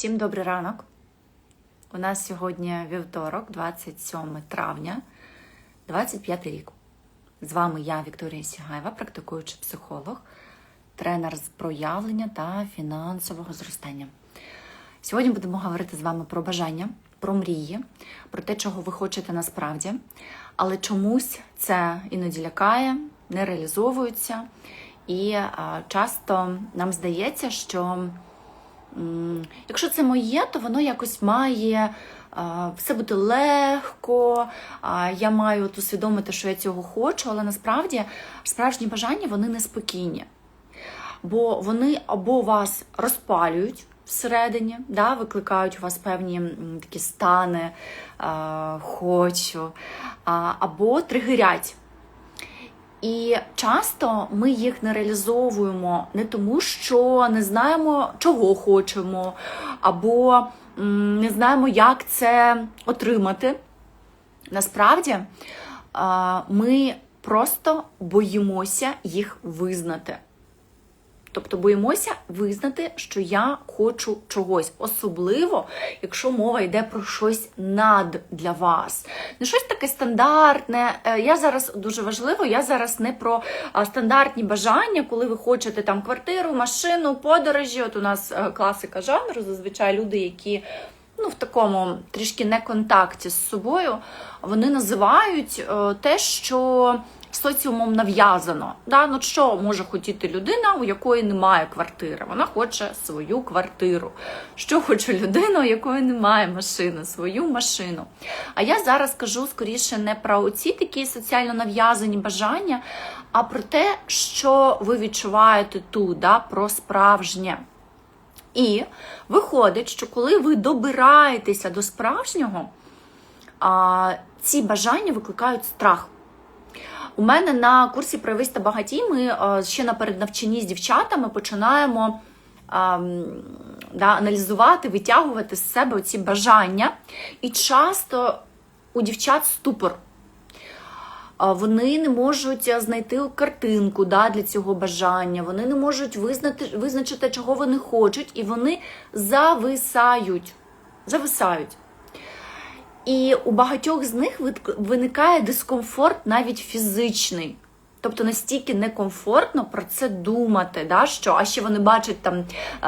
Всім добрий ранок. У нас сьогодні вівторок, 27 травня, 25 рік. З вами я, Вікторія Сігаєва, практикуючий психолог, тренер з проявлення та фінансового зростання. Сьогодні будемо говорити з вами про бажання, про мрії, про те, чого ви хочете насправді, але чомусь це іноді лякає, не реалізовується. І часто нам здається, що якщо це моє, то воно якось має все бути легко, я маю от усвідомити, що я цього хочу, але насправді справжні бажання вони неспокійні. Бо вони або вас розпалюють всередині, да, викликають у вас певні такі стани, хочу, або тригерять. І часто ми їх не реалізовуємо не тому, що не знаємо, чого хочемо, або не знаємо, як це отримати. Насправді ми просто боїмося їх визнати. Тобто боїмося визнати, що я хочу чогось, особливо, якщо мова йде про щось над для вас. Не щось таке стандартне. Е, Я зараз дуже важливо, я зараз не про стандартні бажання, коли ви хочете там квартиру, машину, подорожі. От у нас е, класика жанру, зазвичай люди, які ну, в такому трішки не контакті з собою, вони називають е, те, що соціумом нав'язано. Да? Ну, що може хотіти людина, у якої немає квартири? Вона хоче свою квартиру. Що хоче людина, у якої немає машини, свою машину. А я зараз кажу скоріше не про оці такі соціально нав'язані бажання, а про те, що ви відчуваєте тут, да? про справжнє. І виходить, що коли ви добираєтеся до справжнього, а, ці бажання викликають страх. У мене на курсі «Проявись та багатій ми ще на переднавчанні з дівчатами починаємо да, аналізувати, витягувати з себе ці бажання. І часто у дівчат ступор. Вони не можуть знайти картинку да, для цього бажання, вони не можуть визнати, визначити, чого вони хочуть, і вони зависають. Зависають. І у багатьох з них виникає дискомфорт навіть фізичний. Тобто настільки некомфортно про це думати, да, що а ще вони бачать там,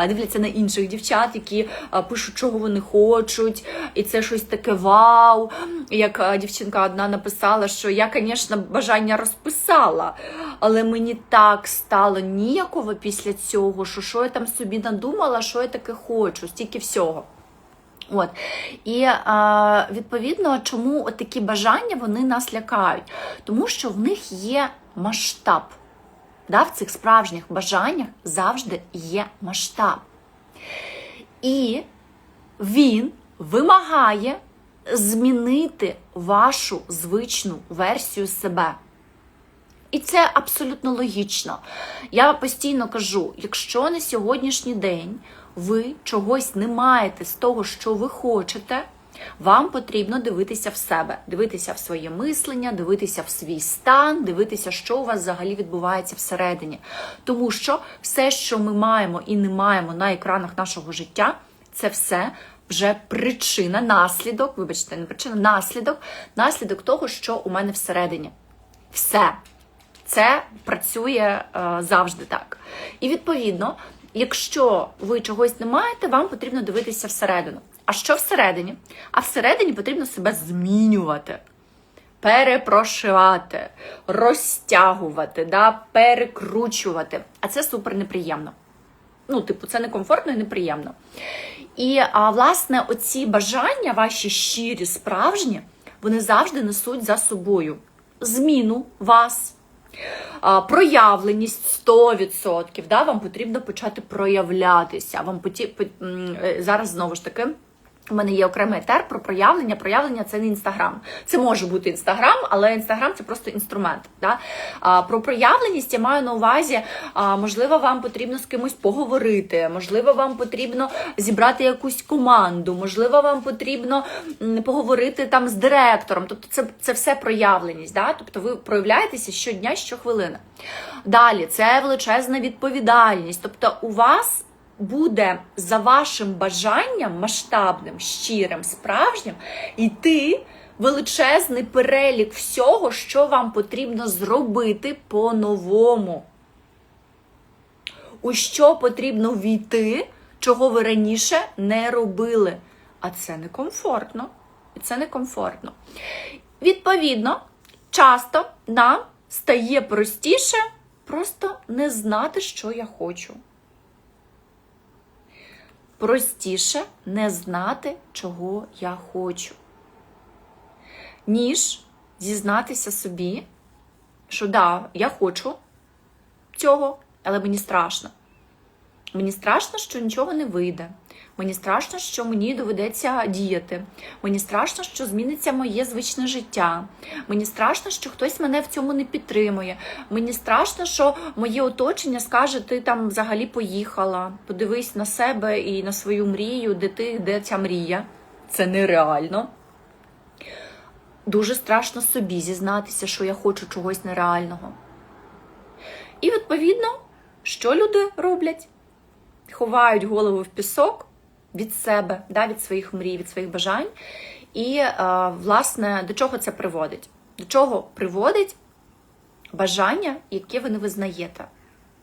дивляться на інших дівчат, які пишуть, чого вони хочуть, і це щось таке вау. Як дівчинка одна написала, що я, звісно, бажання розписала, але мені так стало ніяково після цього, що що я там собі надумала, що я таке хочу, стільки всього. От і а, відповідно, чому от такі бажання вони нас лякають? Тому що в них є масштаб. Да, в цих справжніх бажаннях завжди є масштаб. І він вимагає змінити вашу звичну версію себе. І це абсолютно логічно. Я постійно кажу: якщо на сьогоднішній день ви чогось не маєте з того, що ви хочете, вам потрібно дивитися в себе, дивитися в своє мислення, дивитися в свій стан, дивитися, що у вас взагалі відбувається всередині. Тому що все, що ми маємо і не маємо на екранах нашого життя, це все вже причина, наслідок, вибачте, не причина, наслідок, наслідок того, що у мене всередині. Все. Це працює е, завжди так. І відповідно, якщо ви чогось не маєте, вам потрібно дивитися всередину. А що всередині? А всередині потрібно себе змінювати, перепрошивати, розтягувати, да, перекручувати. А це супер неприємно. Ну, типу, це некомфортно і неприємно. І а, власне, оці бажання, ваші щирі, справжні, вони завжди несуть за собою зміну вас. Проявленість 100%, да, вам потрібно почати проявлятися. Вам поті... е, зараз знову ж таки. У мене є окремий етер про проявлення. Проявлення це не інстаграм. Це може бути інстаграм, але інстаграм це просто інструмент. Да? Про проявленість я маю на увазі, можливо, вам потрібно з кимось поговорити, можливо, вам потрібно зібрати якусь команду, можливо, вам потрібно поговорити там з директором. Тобто, це, це все проявленість. Да? Тобто, ви проявляєтеся щодня, щохвилини. Далі це величезна відповідальність. Тобто, у вас буде за вашим бажанням масштабним, щирим, справжнім, йти величезний перелік всього, що вам потрібно зробити по-новому. У що потрібно війти, чого ви раніше не робили. А це некомфортно. І це некомфортно. Відповідно, часто нам стає простіше просто не знати, що я хочу. Простіше не знати, чого я хочу, ніж зізнатися собі, що да, я хочу цього, але мені страшно. Мені страшно, що нічого не вийде. Мені страшно, що мені доведеться діяти. Мені страшно, що зміниться моє звичне життя. Мені страшно, що хтось мене в цьому не підтримує. Мені страшно, що моє оточення скаже, ти там взагалі поїхала. Подивись на себе і на свою мрію, де ти, де ця мрія. Це нереально. Дуже страшно собі зізнатися, що я хочу чогось нереального. І відповідно, що люди роблять? Ховають голову в пісок від себе, да, від своїх мрій, від своїх бажань. І, е, власне, до чого це приводить? До чого приводить бажання, яке ви не визнаєте?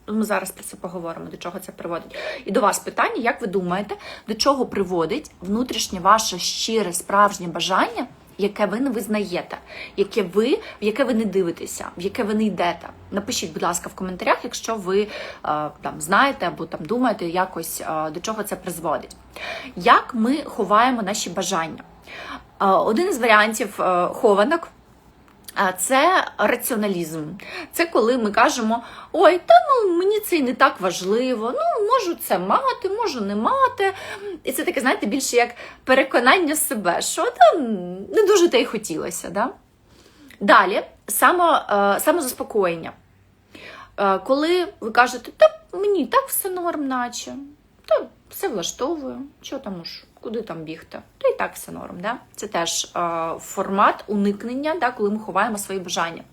Ми зараз про це поговоримо, до чого це приводить. І до вас питання, як ви думаєте, до чого приводить внутрішнє ваше щире, справжнє бажання, яке ви не визнаєте, яке ви, в яке ви не дивитеся, в яке ви не йдете? Напишіть, будь ласка, в коментарях, якщо ви е, там знаєте або там думаєте якось е, до чого це призводить. Як ми ховаємо наші бажання? Е, один із варіантів хованок. Це раціоналізм. Це коли ми кажемо: ой, та ну мені це і не так важливо, ну можу це мати, можу не мати. І це таке, знаєте, більше як переконання себе, що там не дуже те й хотілося. Да? Далі само, е, самозаспокоєння. Е, Коли ви кажете, та мені так все норм, наче, та все влаштовую, що там уж, куди там бігти? То і так все норм. Да? Це теж е, формат уникнення, да, коли ми ховаємо свої бажання.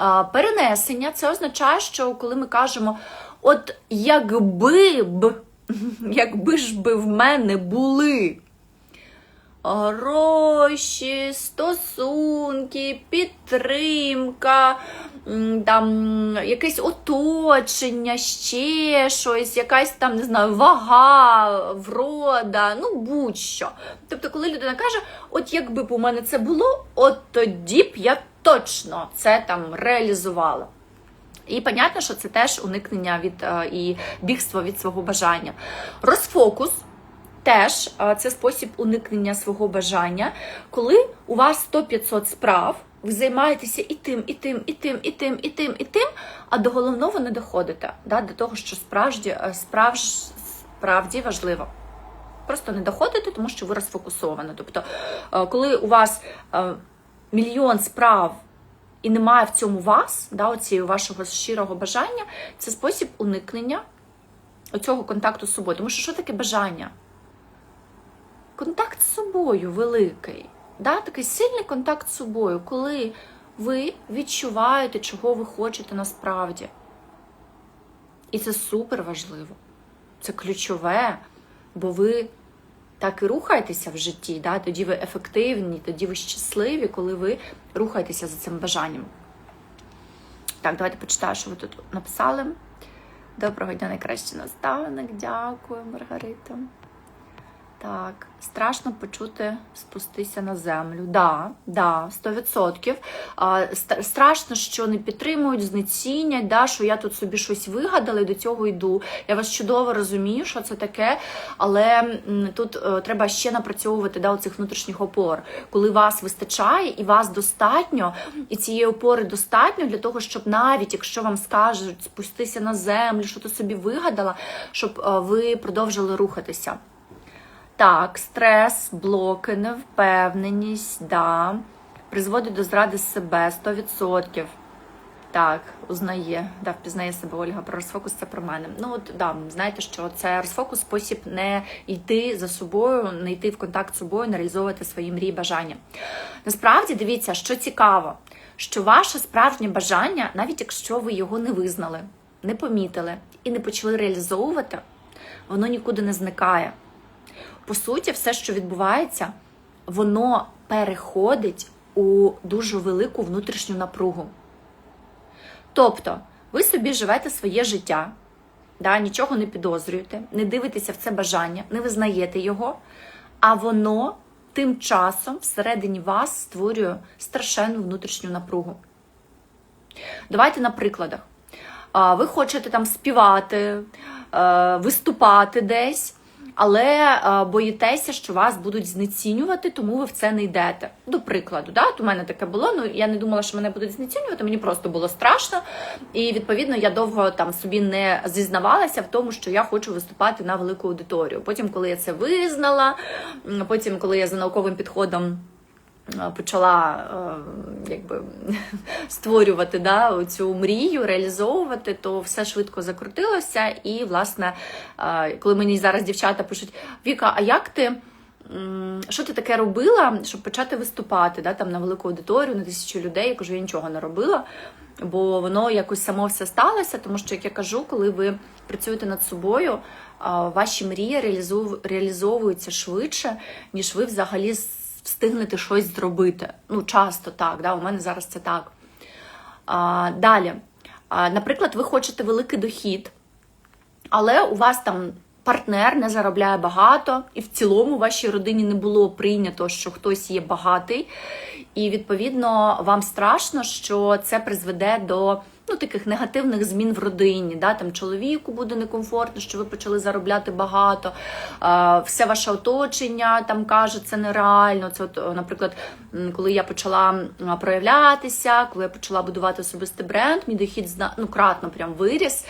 Е, перенесення це означає, що коли ми кажемо, от якби б, якби ж би в мене були гроші, стосунки, підтримка, там якесь оточення, ще щось, якась там, не знаю, вага, врода, ну будь-що. Тобто, коли людина каже, от якби б у мене це було, от тоді б я точно це там реалізувала. І понятно, що це теж уникнення від е, і бігство від свого бажання. Розфокус теж е, це спосіб уникнення свого бажання, коли у вас 100-500 справ, ви займаєтеся і тим, і тим, і тим, і тим, і тим, і тим, а до головного не доходите, да, до того, що справді, е, справж, справді важливо. Просто не доходите, тому що ви розфокусовані. Тобто, е, коли у вас е, мільйон справ і немає в цьому вас, да, оцієї вашого щирого бажання, це спосіб уникнення оцього контакту з собою. Тому що що таке бажання? Контакт з собою великий. Да? Такий сильний контакт з собою, коли ви відчуваєте, чого ви хочете насправді. І це супер важливо. Це ключове, бо ви так і рухаєтеся в житті, да? тоді ви ефективні, тоді ви щасливі, коли ви рухаєтеся за цим бажанням. Так, давайте почитаю, що ви тут написали. Доброго дня, найкращий наставник. Дякую, Маргарита. Так, страшно почути спустися на землю. Да, да, 100%. А, ст- страшно, що не підтримують, знецінять, да, що я тут собі щось вигадала і до цього йду. Я вас чудово розумію, що це таке, але тут е, треба ще напрацьовувати да, оцих внутрішніх опор, коли вас вистачає і вас достатньо, і цієї опори достатньо для того, щоб навіть якщо вам скажуть спустися на землю, що ти собі вигадала, щоб е, ви продовжили рухатися. Так, стрес, блоки, невпевненість, да. Призводить до зради себе 100%. Так, узнає, да, впізнає себе Ольга про розфокус, це про мене. Ну, от да, знаєте, що це розфокус спосіб не йти за собою, не йти в контакт з собою, не реалізовувати свої мрії бажання. Насправді, дивіться, що цікаво, що ваше справжнє бажання, навіть якщо ви його не визнали, не помітили і не почали реалізовувати, воно нікуди не зникає. По суті, все, що відбувається, воно переходить у дуже велику внутрішню напругу. Тобто, ви собі живете своє життя, да, нічого не підозрюєте, не дивитеся в це бажання, не визнаєте його, а воно тим часом всередині вас створює страшенну внутрішню напругу. Давайте на прикладах. Ви хочете там співати, е, виступати десь, але е, боїтеся, що вас будуть знецінювати, тому ви в це не йдете. До прикладу, да? У мене таке було. Ну я не думала, що мене будуть знецінювати, мені просто було страшно. І відповідно я довго там собі не зізнавалася в тому, що я хочу виступати на велику аудиторію. Потім, коли я це визнала, потім, коли я за науковим підходом. Е, Почала е, якби створювати да, цю мрію, реалізовувати, то все швидко закрутилося. І, власне, е, коли мені зараз дівчата пишуть: Віка, а як ти? Що ти таке робила, щоб почати виступати да, там, на велику аудиторію, на тисячу людей? Я кажу, я нічого не робила, бо воно якось само все сталося, тому що, як я кажу, коли ви працюєте над собою, ваші мрії реалізовуються швидше, ніж ви взагалі встигнете щось зробити. Ну, часто так, да, у мене зараз це так. А, далі, а, наприклад, ви хочете великий дохід, але у вас там партнер не заробляє багато, і в цілому в вашій родині не було прийнято, що хтось є багатий, і відповідно вам страшно, що це призведе до ну, таких негативних змін в родині. Да? Там чоловіку буде некомфортно, що ви почали заробляти багато, а, все ваше оточення там каже, це нереально. Це, от, наприклад, коли я почала проявлятися, коли я почала будувати особистий бренд, мій дохід ну, кратно прям виріс.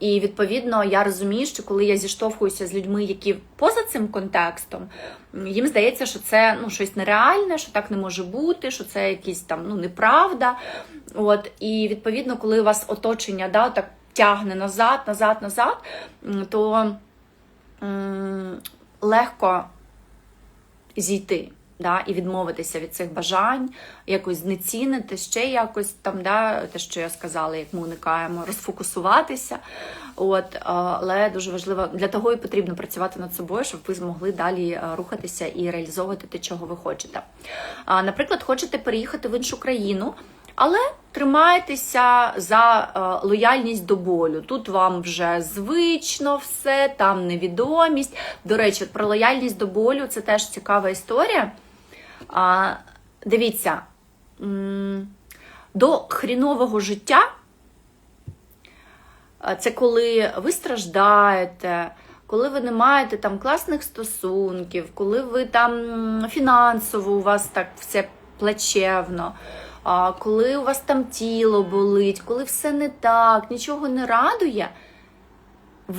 І відповідно я розумію, що коли я зіштовхуюся з людьми, які поза цим контекстом, їм здається, що це ну, щось нереальне, що так не може бути, що це якісь там ну, неправда. От, і відповідно, коли у вас оточення да, так тягне назад, назад, назад, то м, легко зійти. Да, і відмовитися від цих бажань, якось знецінити, ще якось там, да, те, що я сказала, як ми уникаємо, розфокусуватися. От, але дуже важливо для того і потрібно працювати над собою, щоб ви змогли далі е, рухатися і реалізовувати те, чого ви хочете. Наприклад, хочете переїхати в іншу країну, але тримаєтеся за е, лояльність до болю. Тут вам вже звично все, там невідомість. До речі, про лояльність до болю це теж цікава історія. А, Дивіться, до хрінового життя це коли ви страждаєте, коли ви не маєте там класних стосунків, коли ви там фінансово у вас так все плачевно, коли у вас там тіло болить, коли все не так, нічого не радує.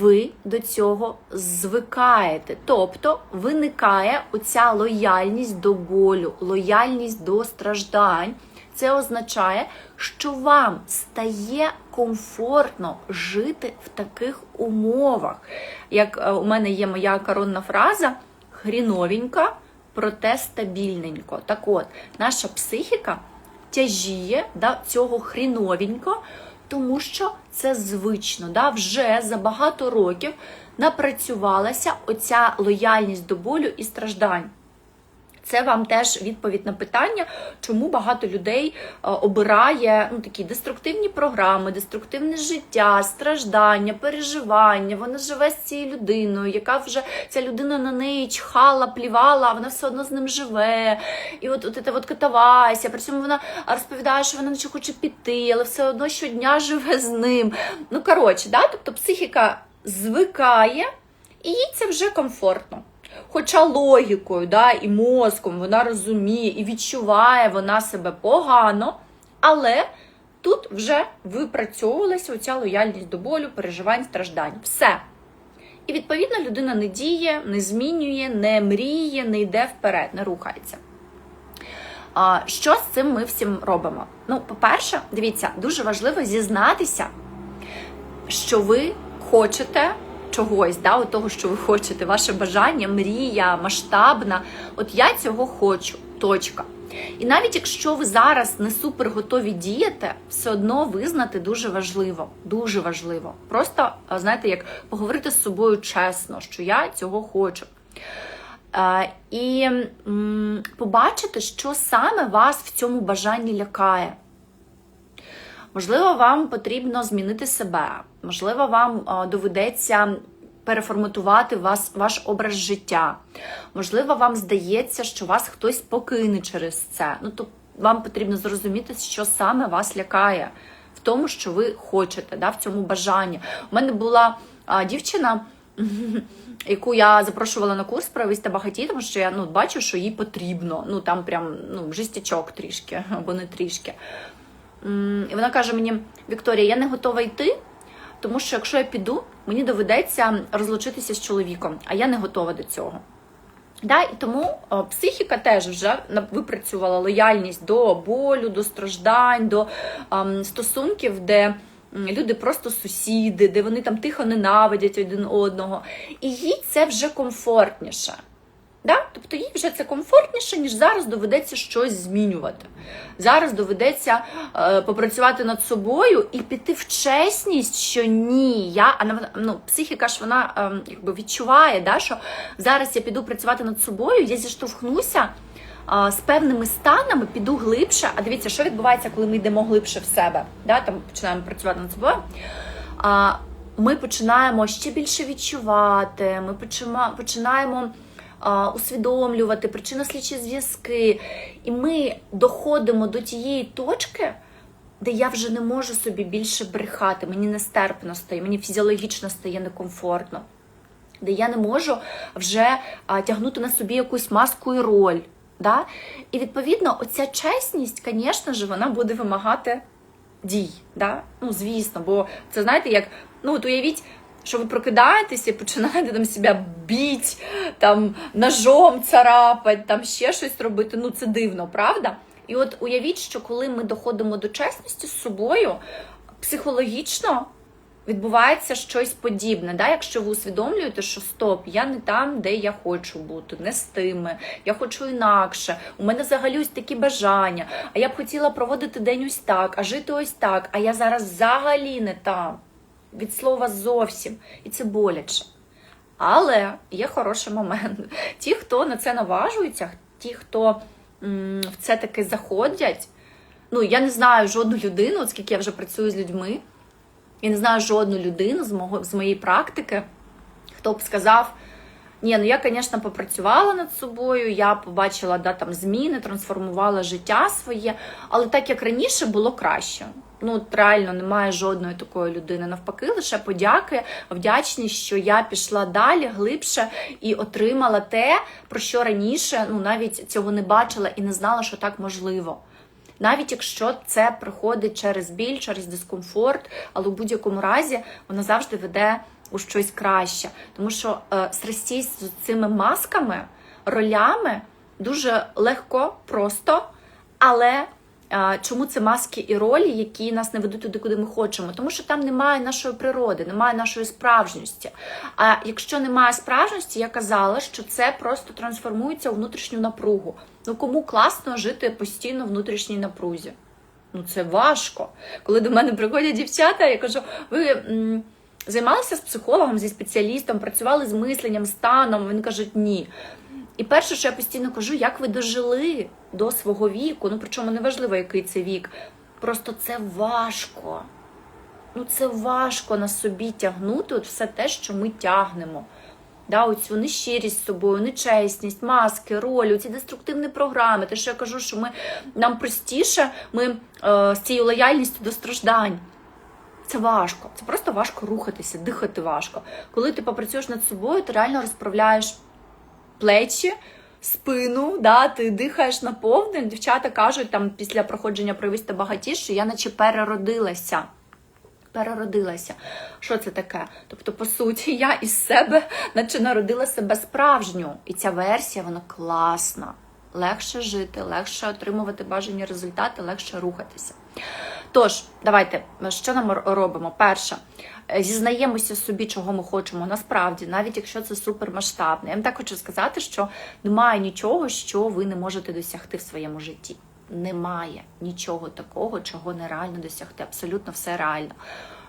Ви до цього звикаєте. Тобто виникає оця лояльність до болю, лояльність до страждань. Це означає, що вам стає комфортно жити в таких умовах. Як е, у мене є моя коронна фраза хріновенько, проте стабільненько. Так от, наша психіка тяжіє до цього хріновенько, тому що це звично. Да? Вже за багато років напрацювалася оця лояльність до болю і страждань. Це вам теж відповідь на питання, чому багато людей е, обирає ну, такі деструктивні програми, деструктивне життя, страждання, переживання. Вона живе з цією людиною, яка вже ця людина на неї чхала, плівала, вона все одно з ним живе. І от, от, от, катавайся. При цьому вона розповідає, що вона наче хоче піти, але все одно щодня живе з ним. Ну, коротше, да? тобто психіка звикає, і їй це вже комфортно. Хоча логікою да, і мозком вона розуміє і відчуває вона себе погано, але тут вже випрацьовувалася оця лояльність до болю, переживань, страждань. Все. І відповідно людина не діє, не змінює, не мріє, не йде вперед, не рухається. А, Що з цим ми всім робимо? Ну, по-перше, дивіться, дуже важливо зізнатися, що ви хочете чогось, да, от того, що ви хочете, ваше бажання, мрія, масштабна. От я цього хочу. Точка. І навіть якщо ви зараз не супер готові діяти, все одно визнати дуже важливо. Дуже важливо. Просто, знаєте, як поговорити з собою чесно, що я цього хочу. Е, І побачити, що саме вас в цьому бажанні лякає. Можливо, вам потрібно змінити себе, можливо, вам доведеться переформатувати вас, ваш образ життя. Можливо, вам здається, що вас хтось покине через це. Ну, то вам потрібно зрозуміти, що саме вас лякає в тому, що ви хочете, да, в цьому бажанні. У мене була а, дівчина. Яку я запрошувала на курс про та багаті, тому що я ну, бачу, що їй потрібно. Ну там прям ну, жестячок трішки, або не трішки. І вона каже мені: Вікторія, я не готова йти, тому що якщо я піду, мені доведеться розлучитися з чоловіком, а я не готова до цього. Да, і тому психіка теж вже випрацювала лояльність до болю, до страждань, до ем, стосунків, де люди просто сусіди, де вони там тихо ненавидять один одного. І їй це вже комфортніше. Да? Тобто їй вже це комфортніше, ніж зараз доведеться щось змінювати. Зараз доведеться е, попрацювати над собою і піти в чесність, що ні, я а ну, психіка ж вона е, якби відчуває, да, що зараз я піду працювати над собою, я зіштовхнуся е, з певними станами, піду глибше. А дивіться, що відбувається, коли ми йдемо глибше в себе, да, там починаємо працювати над собою. Ми починаємо ще більше відчувати, ми починаємо усвідомлювати причинно-слідчі зв'язки. І ми доходимо до тієї точки, де я вже не можу собі більше брехати, мені нестерпно стає, мені фізіологічно стає некомфортно, де я не можу вже тягнути на собі якусь маску і роль. Да? І відповідно, оця чесність, звісно ж, вона буде вимагати дій. Да? Ну, звісно, бо це знаєте, як ну от уявіть, що ви прокидаєтеся і починаєте там себе біть, там ножом царапать, там ще щось робити. Ну це дивно, правда? І от уявіть, що коли ми доходимо до чесності з собою, психологічно відбувається щось подібне. Да? Якщо ви усвідомлюєте, що стоп, я не там, де я хочу бути, не з тими, я хочу інакше. У мене взагалі ось такі бажання. А я б хотіла проводити день ось так, а жити ось так. А я зараз взагалі не там. Від слова зовсім. І це боляче. Але є хороший момент. Ті, хто на це наважується, ті, хто в це таки заходять. Ну, я не знаю жодну людину, от скільки я вже працюю з людьми. Я не знаю жодну людину з, мого, з моєї практики, хто б сказав: ні, ну я, звісно, попрацювала над собою, я побачила да, там, зміни, трансформувала життя своє, але так як раніше було краще. Ну, от реально немає жодної такої людини. Навпаки, лише подяки, вдячність, що я пішла далі, глибше і отримала те, про що раніше ну, навіть цього не бачила і не знала, що так можливо. Навіть якщо це приходить через біль, через дискомфорт, але в будь-якому разі воно завжди веде у щось краще. Тому що е, срастість з цими масками, ролями дуже легко, просто, але. Чому це маски і ролі, які нас не ведуть туди, куди ми хочемо? Тому що там немає нашої природи, немає нашої справжності. А якщо немає справжності, я казала, що це просто трансформується у внутрішню напругу. Ну кому класно жити постійно в внутрішній напрузі? Ну це важко. Коли до мене приходять дівчата, я кажу, ви займалися з психологом, зі спеціалістом, працювали з мисленням, станом. Вони кажуть, ні. І перше, що я постійно кажу, як ви дожили до свого віку, ну причому неважливо, який це вік. Просто це важко. Ну це важко на собі тягнути от все те, що ми тягнемо. Да, оцю нещирість з собою, нечесність, маски, ролі, ці деструктивні програми. Те, що я кажу, що ми, нам простіше ми е, з цією лояльністю до страждань. Це важко. Це просто важко рухатися, дихати важко. Коли ти попрацюєш над собою, ти реально розправляєш плечі, спину, да, ти дихаєш наповнен. Дівчата кажуть там після проходження провіста багаті, що я наче переродилася. Переродилася. Що це таке? Тобто, по суті, я із себе, наче народила себе справжню. І ця версія, вона класна. Легше жити, легше отримувати бажані результати, легше рухатися. Тож, давайте, що нам робимо? Перше, зізнаємося собі, чого ми хочемо насправді, навіть якщо це супермасштабне. Я вам так хочу сказати, що немає нічого, що ви не можете досягти в своєму житті. Немає нічого такого, чого нереально досягти. Абсолютно все реально.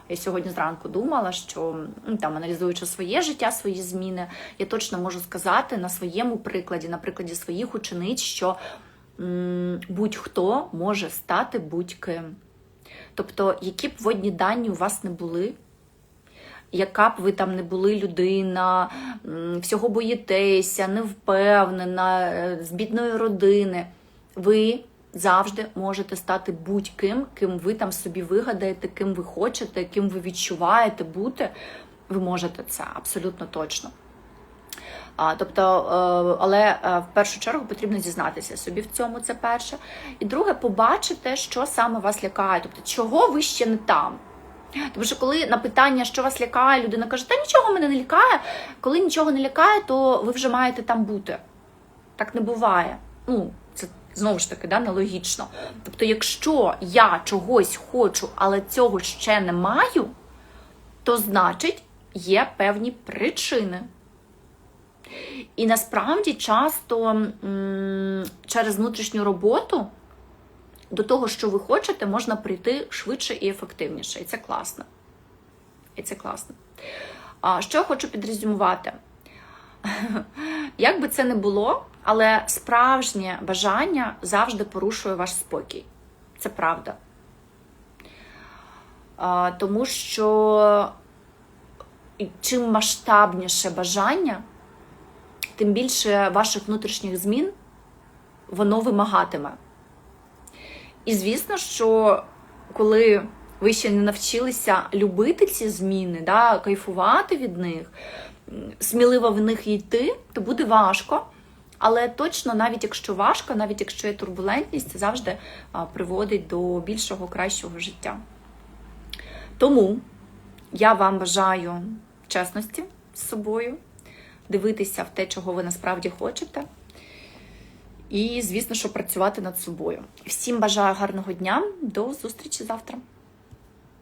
Я сьогодні зранку думала, що ну, там, аналізуючи своє життя, свої зміни, я точно можу сказати на своєму прикладі, на прикладі своїх учениць, що будь-хто може стати будь-ким. Тобто, які б водні дані у вас не були, яка б ви там не були людина, всього боїтеся, невпевнена, е, з бідної родини, ви завжди можете стати будь-ким, ким ви там собі вигадаєте, ким ви хочете, ким ви відчуваєте бути. Ви можете це абсолютно точно. А, тобто, е, але е, в першу чергу потрібно зізнатися собі в цьому, це перше. І друге, побачити, що саме вас лякає, тобто, чого ви ще не там. Тому що коли на питання, що вас лякає, людина каже, та нічого мене не лякає. Коли нічого не лякає, то ви вже маєте там бути. Так не буває. Ну, це знову ж таки да, нелогічно. Тобто, якщо я чогось хочу, але цього ще не маю, то значить є певні причини. І насправді часто м, через внутрішню роботу до того, що ви хочете, можна прийти швидше і ефективніше. І це класно. І це класно. А що я хочу підрезюмувати? Як би це не було, але справжнє бажання завжди порушує ваш спокій. Це правда. А, Тому що чим масштабніше бажання, тим більше ваших внутрішніх змін воно вимагатиме. І звісно, що коли ви ще не навчилися любити ці зміни, да, кайфувати від них, сміливо в них йти, то буде важко. Але точно, навіть якщо важко, навіть якщо є турбулентність, це завжди приводить до більшого, кращого життя. Тому я вам бажаю чесності з собою, дивитися в те, чого ви насправді хочете. І, звісно, що працювати над собою. Всім бажаю гарного дня. До зустрічі завтра.